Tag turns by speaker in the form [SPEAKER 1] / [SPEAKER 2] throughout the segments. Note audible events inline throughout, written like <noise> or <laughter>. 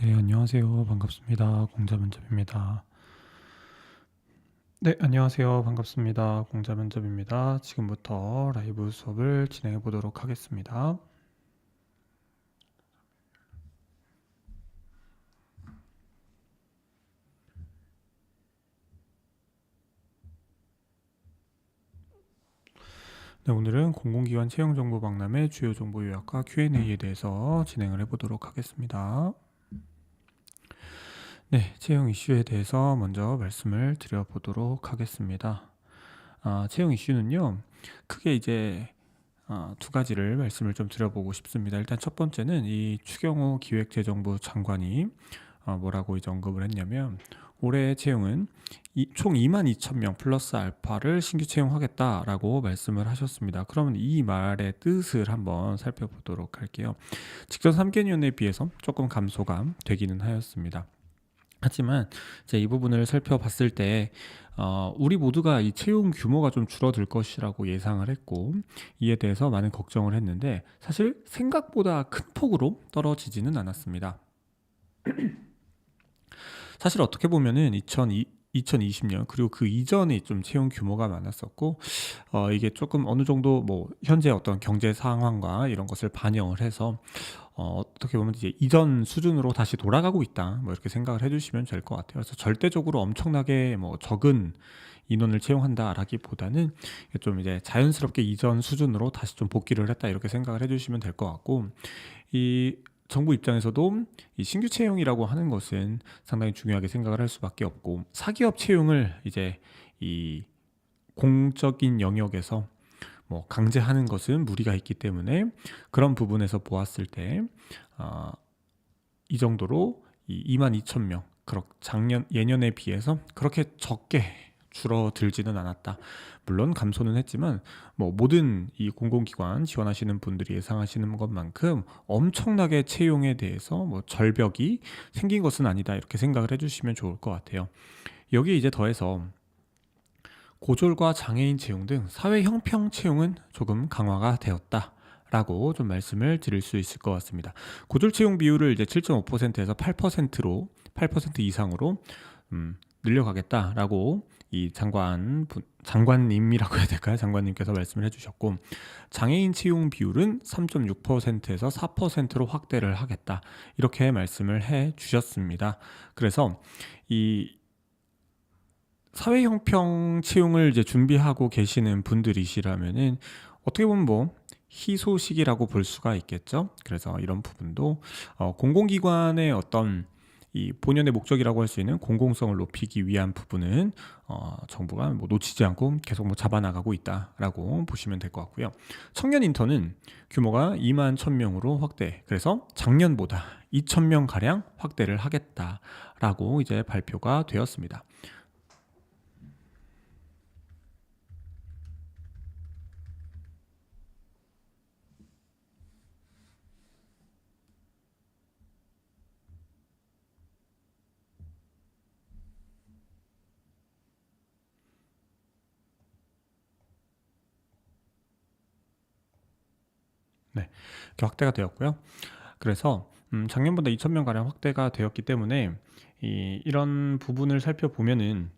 [SPEAKER 1] 네, 안녕하세요. 반갑습니다. 공자 면접입니다. 네, 안녕하세요. 반갑습니다. 공자 면접입니다. 지금부터 라이브 수업을 진행해 보도록 하겠습니다. 네, 오늘은 공공기관 채용 정보 박람회 주요 정보 요약과 Q&A에 대해서 진행을 해 보도록 하겠습니다. 네, 채용 이슈에 대해서 먼저 말씀을 드려보도록 하겠습니다. 아, 채용 이슈는요, 크게 이제 아, 두 가지를 말씀을 좀 드려보고 싶습니다. 일단 첫 번째는 이 추경호 기획재정부 장관이 어, 뭐라고 이제 언급을 했냐면 올해 채용은 이, 총 2만 2천 명 플러스 알파를 신규 채용하겠다라고 말씀을 하셨습니다. 그러면 이 말의 뜻을 한번 살펴보도록 할게요. 직전 3개년에 비해서 조금 감소가 되기는 하였습니다. 하지만 이제 이 부분을 살펴봤을 때 어, 우리 모두가 이 채용 규모가 좀 줄어들 것이라고 예상을 했고 이에 대해서 많은 걱정을 했는데 사실 생각보다 큰 폭으로 떨어지지는 않았습니다. <clears throat> 사실 어떻게 보면은 2002, 2020년 그리고 그 이전에 좀 채용 규모가 많았었고 어 이게 조금 어느 정도 뭐 현재 어떤 경제 상황과 이런 것을 반영을 해서 어, 어떻게 보면 이제 이전 수준으로 다시 돌아가고 있다. 뭐 이렇게 생각을 해주시면 될 것 같아요. 그래서 절대적으로 엄청나게 뭐 적은 인원을 채용한다라기보다는 좀 이제 자연스럽게 이전 수준으로 다시 좀 복귀를 했다 이렇게 생각을 해주시면 될 것 같고 이 정부 입장에서도 이 신규 채용이라고 하는 것은 상당히 중요하게 생각을 할 수밖에 없고 사기업 채용을 이제 이 공적인 영역에서 뭐 강제하는 것은 무리가 있기 때문에 그런 부분에서 보았을 때 어, 이 정도로 이 2만 2천 명 작년 예년에 비해서 그렇게 적게 줄어들지는 않았다. 물론 감소는 했지만 뭐 모든 이 공공기관 지원하시는 분들이 예상하시는 것만큼 엄청나게 채용에 대해서 뭐 절벽이 생긴 것은 아니다 이렇게 생각을 해주시면 좋을 것 같아요. 여기 이제 더해서 고졸과 장애인 채용 등 사회 형평 채용은 조금 강화가 되었다. 라고 좀 말씀을 드릴 수 있을 것 같습니다. 고졸 채용 비율을 이제 7.5%에서 8%로 8% 이상으로 음, 늘려가겠다라고 이 장관 장관님이라고 해야 될까요? 장관님께서 말씀을 해주셨고 장애인 채용 비율은 3.6%에서 4%로 확대를 하겠다 이렇게 말씀을 해주셨습니다. 그래서 이 사회 형평 채용을 이제 준비하고 계시는 분들이시라면은 어떻게 보면 뭐 희소식이라고 볼 수가 있겠죠. 그래서 이런 부분도 어, 공공기관의 어떤 이 본연의 목적이라고 할 수 있는 공공성을 높이기 위한 부분은 어, 정부가 뭐 놓치지 않고 계속 뭐 잡아나가고 있다라고 보시면 될 것 같고요. 청년 인턴은 규모가 2만 1,000명으로 확대. 그래서 작년보다 2,000명 가량 확대를 하겠다라고 이제 발표가 되었습니다. 네, 이렇게 확대가 되었고요. 그래서 음, 작년보다 2,000명 가량 확대가 되었기 때문에 이, 이런 부분을 살펴보면은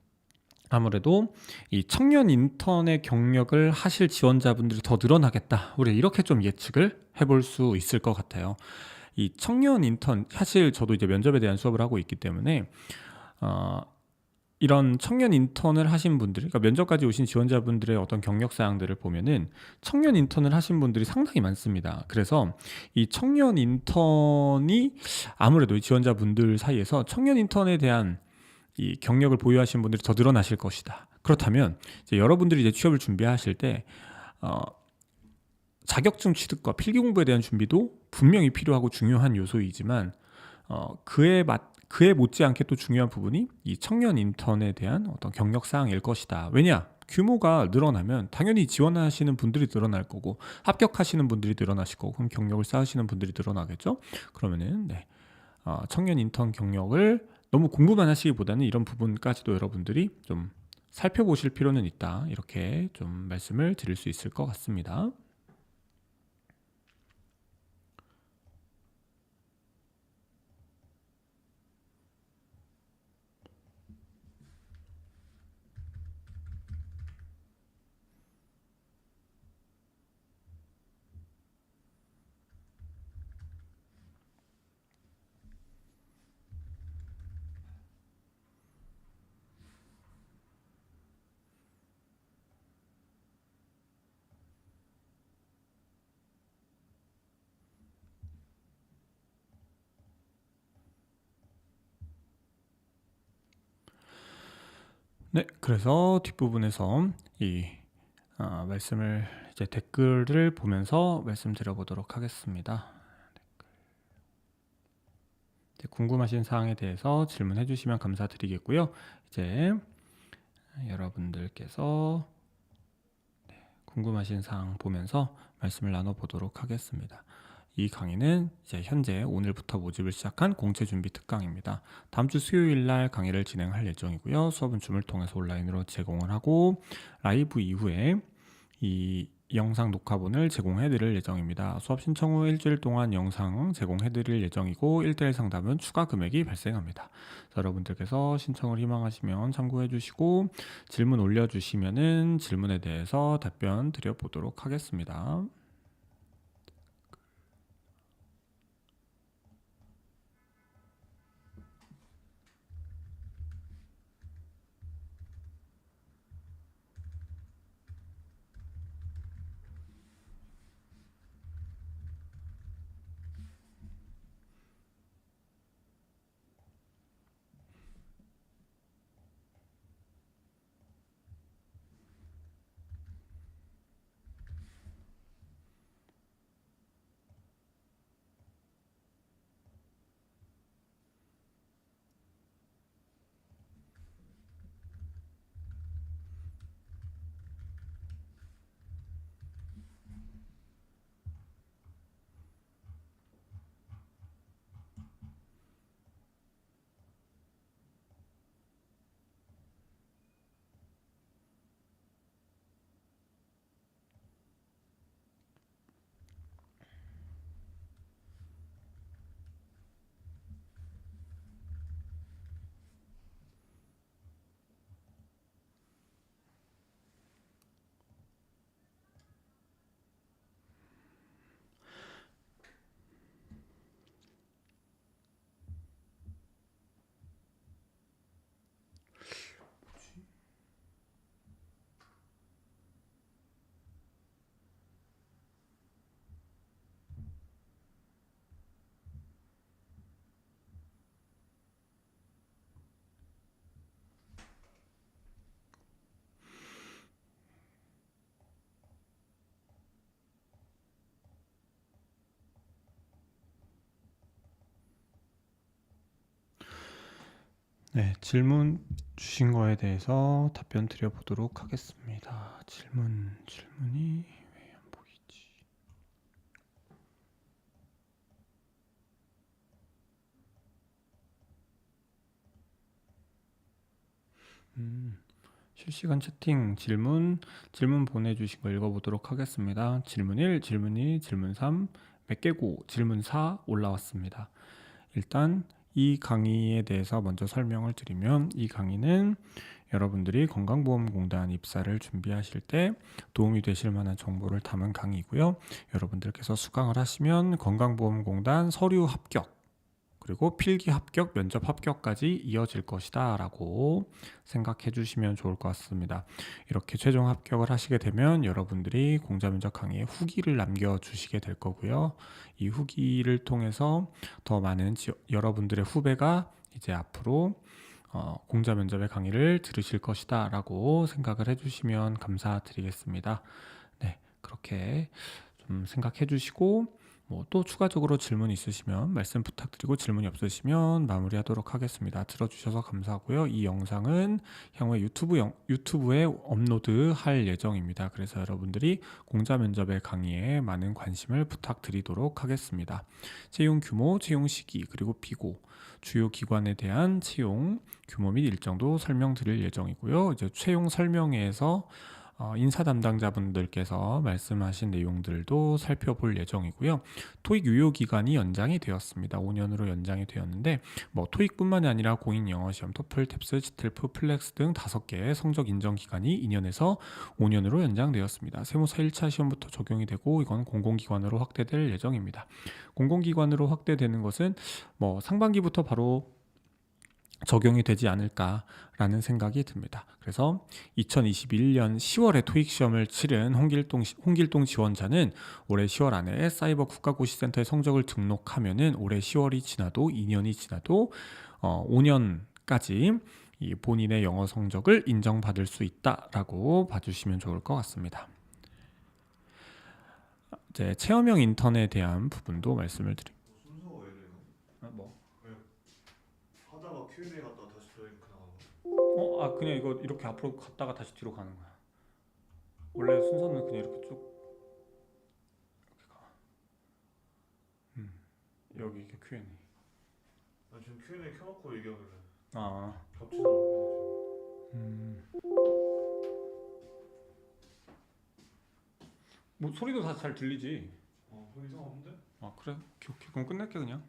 [SPEAKER 1] 아무래도 이 청년 인턴의 경력을 하실 지원자분들이 더 늘어나겠다. 우리 이렇게 좀 예측을 해볼 수 있을 것 같아요. 이 청년 인턴 사실 저도 이제 면접에 대한 수업을 하고 있기 때문에 어, 이런 청년 인턴을 하신 분들, 그러니까 면접까지 오신 지원자분들의 어떤 경력 사항들을 보면은 청년 인턴을 하신 분들이 상당히 많습니다. 그래서 이 청년 인턴이 아무래도 이 지원자분들 사이에서 청년 인턴에 대한 이 경력을 보유하신 분들이 더 늘어나실 것이다. 그렇다면 이제 여러분들이 이제 취업을 준비하실 때 어, 자격증 취득과 필기 공부에 대한 준비도 분명히 필요하고 중요한 요소이지만 어, 그에 맞 그에 못지않게 또 중요한 부분이 이 청년 인턴에 대한 어떤 경력 사항일 것이다. 왜냐? 규모가 늘어나면 당연히 지원하시는 분들이 늘어날 거고 합격하시는 분들이 늘어나실 거고 그럼 경력을 쌓으시는 분들이 늘어나겠죠. 그러면은 네. 어, 청년 인턴 경력을 너무 공부만 하시기보다는 이런 부분까지도 여러분들이 좀 살펴보실 필요는 있다. 이렇게 좀 말씀을 드릴 수 있을 것 같습니다. 네, 그래서 뒷부분에서 이 어, 말씀을 이제 댓글을 보면서 말씀드려 보도록 하겠습니다. 궁금하신 사항에 대해서 질문해 주시면 감사드리겠고요. 이제 여러분들께서 네, 궁금하신 사항 보면서 말씀을 나눠 보도록 하겠습니다. 이 강의는 이제 현재 오늘부터 모집을 시작한 공채 준비 특강입니다. 다음 주 수요일 날 강의를 진행할 예정이고요. 수업은 줌을 통해서 온라인으로 제공을 하고 라이브 이후에 이 영상 녹화본을 제공해 드릴 예정입니다. 수업 신청 후 일주일 동안 영상 제공해 드릴 예정이고 1대1 상담은 추가 금액이 발생합니다. 여러분들께서 신청을 희망하시면 참고해 주시고 질문 올려 주시면은 질문에 대해서 답변 드려 보도록 하겠습니다. 네, 질문 주신 거에 대해서 답변 드려 보도록 하겠습니다. 질문 질문이 왜 안 보이지? 음, 실시간 채팅 질문 질문 보내주신 거 읽어보도록 하겠습니다. 질문 1, 질문 2, 질문 3, 몇 개고 질문 4 올라왔습니다. 일단 이 강의에 대해서 먼저 설명을 드리면 이 강의는 여러분들이 건강보험공단 입사를 준비하실 때 도움이 되실 만한 정보를 담은 강의고요. 여러분들께서 수강을 하시면 건강보험공단 서류 합격 그리고 필기 합격, 면접 합격까지 이어질 것이다 라고 생각해 주시면 좋을 것 같습니다. 이렇게 최종 합격을 하시게 되면 여러분들이 공자 면접 강의에 후기를 남겨 주시게 될 거고요. 이 후기를 통해서 더 많은 지, 여러분들의 후배가 이제 앞으로 어, 공자 면접의 강의를 들으실 것이다 라고 생각을 해주시면 감사드리겠습니다. 네, 그렇게 좀 생각해 주시고 뭐 또 추가적으로 질문 있으시면 말씀 부탁드리고 질문이 없으시면 마무리하도록 하겠습니다. 들어주셔서 감사하고요. 이 영상은 향후에 유튜브 영, 유튜브에 업로드할 예정입니다. 그래서 여러분들이 공자 면접의 강의에 많은 관심을 부탁드리도록 하겠습니다. 채용 규모, 채용 시기, 그리고 비고, 주요 기관에 대한 채용 규모 및 일정도 설명드릴 예정이고요. 이제 채용 설명회에서 어, 인사 담당자분들께서 말씀하신 내용들도 살펴볼 예정이고요. 토익 유효 기간이 연장이 되었습니다. 5년으로 연장이 되었는데 뭐 토익뿐만이 아니라 공인 영어 시험, 토플, 탭스, 지텔프, 플렉스 등 다섯 개의 성적 인정 기간이 2년에서 5년으로 연장되었습니다. 세무사 1차 시험부터 적용이 되고 이건 공공기관으로 확대될 예정입니다. 공공기관으로 확대되는 것은 뭐 상반기부터 바로 적용이 되지 않을까라는 생각이 듭니다. 그래서 2021년 10월에 토익 시험을 치른 홍길동 홍길동 지원자는 올해 10월 안에 사이버 국가고시센터에 성적을 등록하면은 올해 10월이 지나도 2년이 지나도 어 5년까지 이 본인의 영어 성적을 인정받을 수 있다라고 봐주시면 좋을 것 같습니다. 이제 체험형 인턴에 대한 부분도 말씀을 드립니다.
[SPEAKER 2] 왜 이거?
[SPEAKER 1] 뭐?
[SPEAKER 2] Q&A 갔다가 다시 또 이렇게 나가고
[SPEAKER 1] 어, 아 그냥 이거 이렇게 앞으로 갔다가 다시 뒤로 가는 거야. 원래 순서는 그냥 이렇게 쭉 이렇게 가. 음, 여기 이게 Q&A.
[SPEAKER 2] 나 지금 Q&A 켜놓고 얘기하길래
[SPEAKER 1] 아,
[SPEAKER 2] 겹치더라고
[SPEAKER 1] 음. 뭐 소리도 다 잘 들리지.
[SPEAKER 2] 어 그거 이상 없는데?
[SPEAKER 1] 아 그래? 오케이, 오케이. 그럼 끝낼게 그냥.